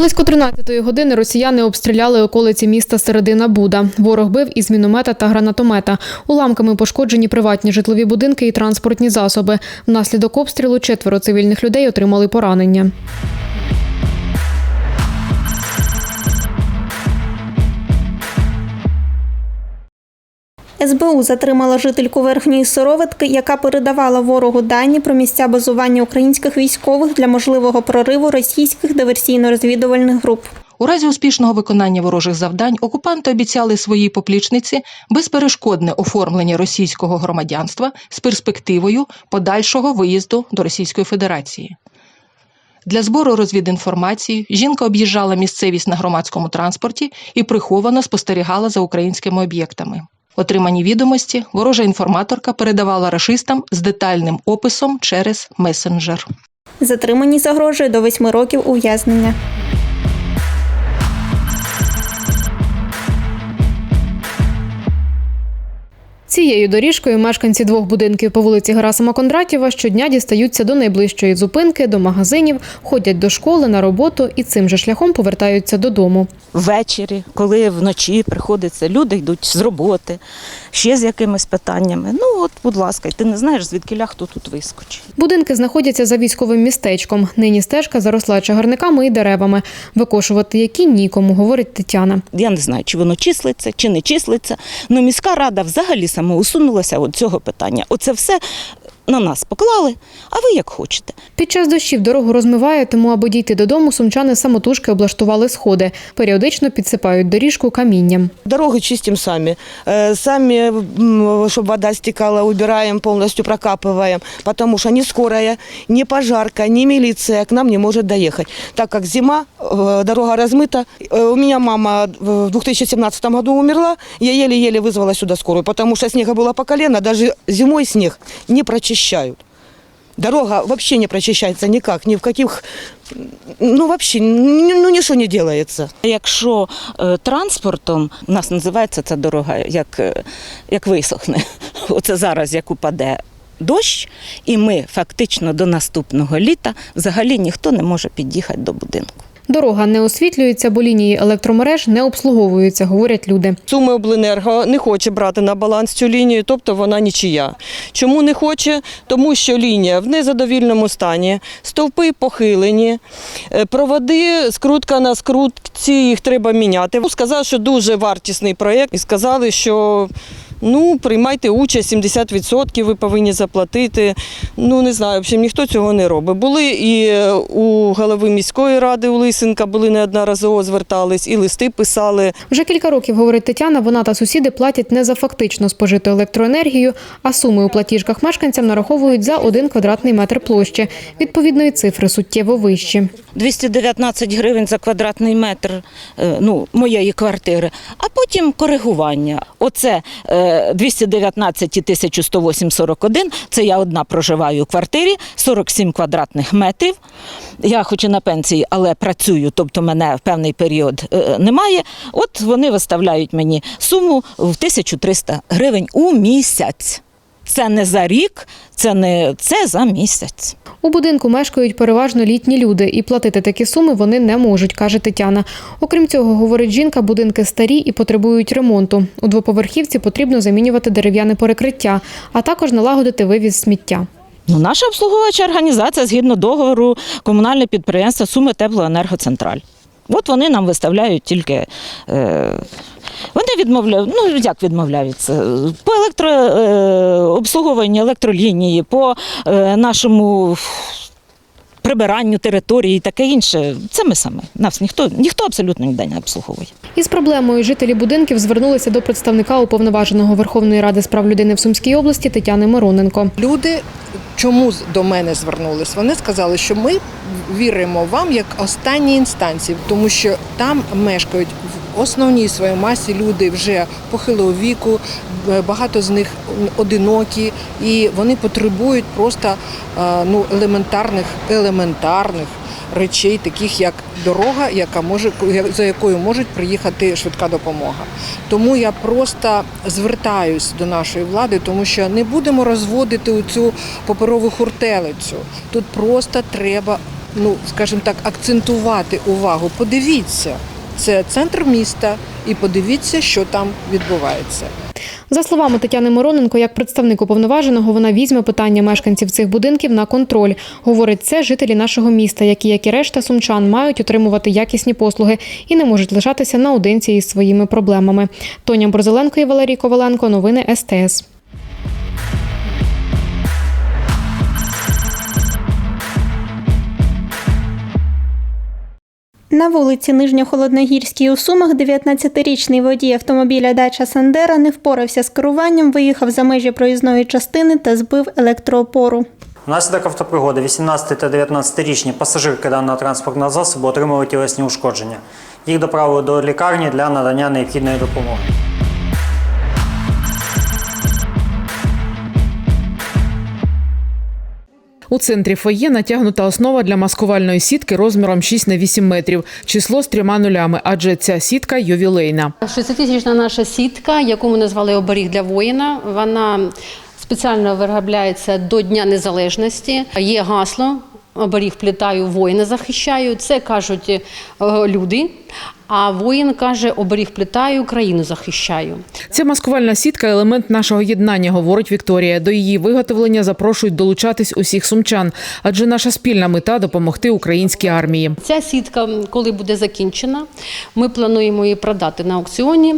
Близько 13-ї години росіяни обстріляли околиці міста Середина Буда. Ворог бив із міномета та гранатомета. Уламками пошкоджені приватні житлові будинки і транспортні засоби. Внаслідок обстрілу четверо цивільних людей отримали поранення. СБУ затримала жительку Верхньої Сироватки, яка передавала ворогу дані про місця базування українських військових для можливого прориву російських диверсійно-розвідувальних груп. У разі успішного виконання ворожих завдань окупанти обіцяли своїй поплічниці безперешкодне оформлення російського громадянства з перспективою подальшого виїзду до Російської Федерації. Для збору розвідінформації жінка об'їжджала місцевість на громадському транспорті і приховано спостерігала за українськими об'єктами. Отримані відомості ворожа інформаторка передавала рашистам з детальним описом через месенджер. Затримані загрожує до восьми років ув'язнення. Цією доріжкою мешканці двох будинків по вулиці Герасима Кондратєва щодня дістаються до найближчої зупинки, до магазинів, ходять до школи на роботу і цим же шляхом повертаються додому. ввечері, коли вночі приходиться, люди йдуть з роботи, ще з якимись питаннями. Ну от, будь ласка, ти не знаєш, звідки хто тут вискочить. Будинки знаходяться за військовим містечком. Нині стежка заросла чагарниками і деревами. Викошувати які нікому, говорить Тетяна. Я не знаю, чи воно числиться, чи не числиться. Ну міська рада взагалі самоусунулася от цього питання. Оце все на нас поклали, а ви як хочете. Під час дощів дорогу розмиває, тому аби дійти додому, сумчани самотужки облаштували сходи. Періодично підсипають доріжку камінням. Дороги чистим сами. Э, Сами, чтобы вода стекала, убираем, полностью прокапываем, потому что ни скорая, ни пожарка, ни милиция к нам не может доехать. Так как зима, э, дорога размыта. Э, У меня мама в 2017 году умерла, я еле-еле вызвала сюда скорую, потому что снега было по колено, даже зимой снег не прочищают. Дорога вообще не прочищается никак, ни в каких, ну вообще, ну ничего не делается. Якщо е, транспортом, у нас називається ця дорога, як, е, як висохне, оце зараз як упаде дощ, і ми фактично до наступного літа взагалі ніхто не може під'їхати до будинку. Дорога не освітлюється, бо лінії електромереж не обслуговуються, говорять люди. Суми обленерго не хоче брати на баланс цю лінію, тобто вона нічия. Чому не хоче? Тому що лінія в незадовільному стані, стовпи похилені, е, проводи, скрутка на скрутці, їх треба міняти. Сказав, що дуже вартісний проєкт і сказали, що ну, приймайте участь, 70% ви повинні заплатити. Ну, не знаю, в общем, ніхто цього не робить. Були і е, у голови міської ради у Лисенка, були неодноразово звертались, і листи писали. Вже кілька років, говорить Тетяна, вона та сусіди платять не за фактично спожиту електроенергію, а суми у платіжках мешканцям нараховують за один квадратний метр площі. Відповідної цифри суттєво вищі. 219 гривень за квадратний метр е, ну, моєї квартири, а потім коригування. Оце е, 219 і 1108,41, це я одна проживаю у квартирі, 47 квадратних метрів. Я хоч і на пенсії, але працюю, тобто мене в певний період е, немає. От вони виставляють мені суму в 1300 гривень у місяць. Це не за рік, це не це за місяць. У будинку мешкають переважно літні люди, і платити такі суми вони не можуть, каже Тетяна. Окрім цього, говорить жінка, будинки старі і потребують ремонту. У двоповерхівці потрібно замінювати дерев'яне перекриття, а також налагодити вивіз сміття. Ну, наша обслуговуюча організація згідно договору комунальне підприємство Суми Теплоенергоцентраль. От вони нам виставляють тільки. Е, вони відмовляють, ну як відмовляються? По електро, е, електролінії, по е, нашому прибиранню території і таке інше. Це ми саме. Нас ніхто, ніхто абсолютно ніде не обслуговує. Із проблемою жителі будинків звернулися до представника уповноваженого Верховної Ради з прав людини в Сумській області Тетяни Мироненко. Люди чому з- до мене звернулись? Вони сказали, що ми віримо вам як останній інстанції, тому що там мешкають в основній своїй масі люди вже похилого віку, багато з них одинокі, і вони потребують просто е, ну, елементарних, елементарних речей, таких як дорога, яка може за якою можуть приїхати швидка допомога. Тому я просто звертаюсь до нашої влади, тому що не будемо розводити цю паперову хуртелицю. Тут просто треба, ну скажімо так, акцентувати увагу. Подивіться, це центр міста, і подивіться, що там відбувається. За словами Тетяни Мороненко, як представник уповноваженого, вона візьме питання мешканців цих будинків на контроль. Говорить, це жителі нашого міста, які, як і решта сумчан, мають отримувати якісні послуги і не можуть лишатися наодинці із своїми проблемами. Тоня Борзеленко і Валерій Коваленко. Новини СТС. На вулиці Нижньохолодногірській у Сумах 19-річний водій автомобіля Дача Сандера не впорався з керуванням, виїхав за межі проїзної частини та збив електроопору. Внаслідок автопригоди 18 та 19-річні пасажирки даного транспортного засобу отримали тілесні ушкодження. Їх доправили до лікарні для надання необхідної допомоги. У центрі фоє натягнута основа для маскувальної сітки розміром 6 на 8 метрів. Число з трьома нулями, адже ця сітка ювілейна. 60-тисячна наша сітка, яку ми назвали оберіг для воїна. Вона спеціально виробляється до Дня Незалежності. Є гасло. Оберіг плітаю, воїна захищаю. Це кажуть е, люди. А воїн каже: оберіг плітаю, країну захищаю. Ця маскувальна сітка елемент нашого єднання, говорить Вікторія. До її виготовлення запрошують долучатись усіх сумчан, адже наша спільна мета допомогти українській армії. Ця сітка, коли буде закінчена, ми плануємо її продати на аукціоні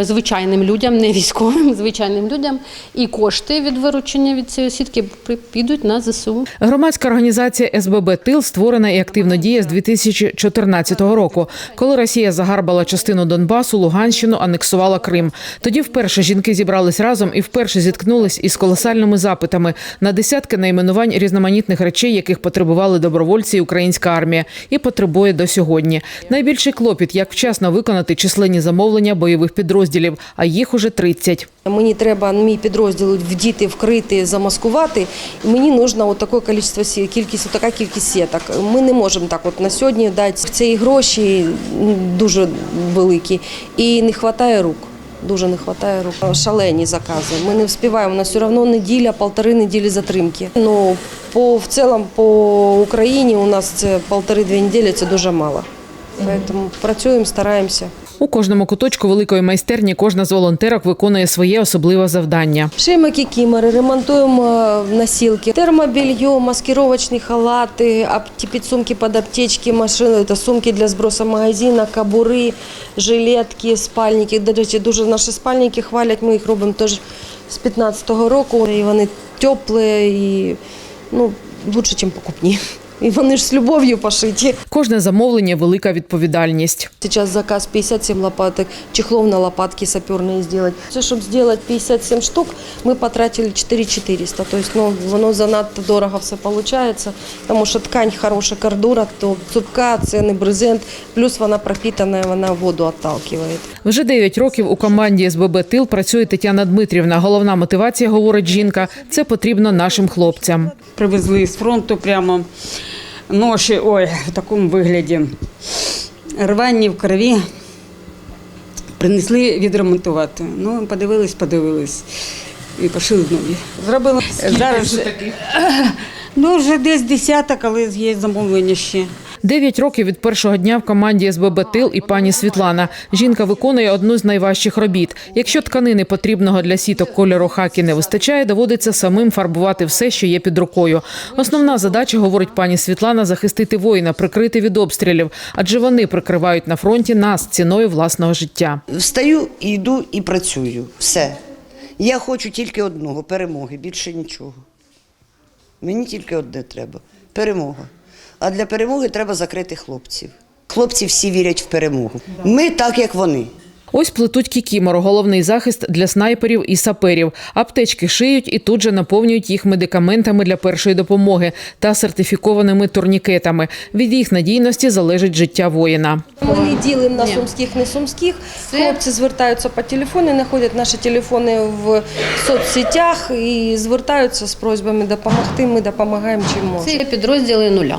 звичайним людям, не військовим, звичайним людям. І кошти від виручення від цієї сітки підуть на ЗСУ. Громадська організація СББ Тил створена і активно діє з 2014 року, коли Росія загарбала частину Донбасу, Луганщину, анексувала Крим. Тоді вперше жінки зібрались разом і вперше зіткнулись із колосальними запитами на десятки найменувань різноманітних речей, яких потребували добровольці і українська армія, і потребує до сьогодні. Найбільший клопіт, як вчасно виконати численні замовлення бойових підрозділів, а їх уже 30. Мені треба мій підрозділ вдіти, вкрити, замаскувати. Мені потрібно от таке кількість кількість, така кількість сіток. Ми не можемо так от на сьогодні дати ці гроші дуже великі. І не вистачає рук. Дуже не вистачає рук. Шалені закази. Ми не встигаємо. У нас все одно неділя, полтори неділі затримки. Ну, по, в цілому по Україні у нас це полтори-дві неділі це дуже мало. Тому працюємо, стараємося. У кожному куточку великої майстерні кожна з волонтерок виконує своє особливе завдання. Шиємо кікімори, ремонтуємо е, носилки, термобелье, маскировочні халати, підсумки під аптечки, машини, це сумки для збросу магазина, кабури, жилетки, спальники. До речі, дуже наші спальники хвалять, ми їх робимо теж з 15-го року. І вони теплі і ну, лучше, ніж покупні. І вони ж з любов'ю пошиті. Кожне замовлення велика відповідальність. Сейчас заказ 57 лопаток, чехлов на лопатки саперные сделать. Це, щоб сделать 57 штук, ми потратили 4400. То есть, ну, воно занадто дорого все получается, тому що ткань хороша, кордура, то цупка, ценний брезент, плюс вона пропитана, вона воду отталкивает. Вже 9 років у команді СББ Тил працює Тетяна Дмитрівна. Головна мотивація, говорить жінка, це потрібно нашим хлопцям. привезли з фронту прямо ноші, ой, в такому вигляді. Рвані в крові. Принесли відремонтувати. Ну, подивились, подивились. І пошили нові. Зробили зараз. Таких? Ну, вже десь десяток, але є замовлення ще. Дев'ять років від першого дня в команді СББ Тил і пані Світлана. Жінка виконує одну з найважчих робіт. Якщо тканини потрібного для сіток кольору хакі не вистачає, доводиться самим фарбувати все, що є під рукою. Основна задача, говорить пані Світлана, захистити воїна, прикрити від обстрілів, адже вони прикривають на фронті нас ціною власного життя. Встаю, йду і працюю. Все. Я хочу тільки одного перемоги, більше нічого. Мені тільки одне треба перемога. А для перемоги треба закрити хлопців. Хлопці всі вірять в перемогу. Ми так, як вони. Ось плетуть кікімору, головний захист для снайперів і саперів. Аптечки шиють і тут же наповнюють їх медикаментами для першої допомоги та сертифікованими турнікетами. Від їх надійності залежить життя воїна. Ми не ділимо на сумських, не сумських. Хлопці звертаються по телефону, знаходять наші телефони в соцсетях і звертаються з просьбами допомогти. Ми допомагаємо чим можемо. Це підрозділи нуля.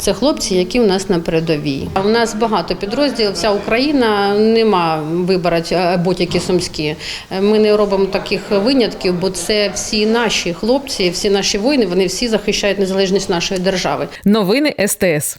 Це хлопці, які у нас на передовій. У нас багато підрозділів, вся Україна нема вибирати е, будь-які сумські. Ми не робимо таких винятків, бо це всі наші хлопці, всі наші воїни, вони всі захищають незалежність нашої держави. Новини СТС.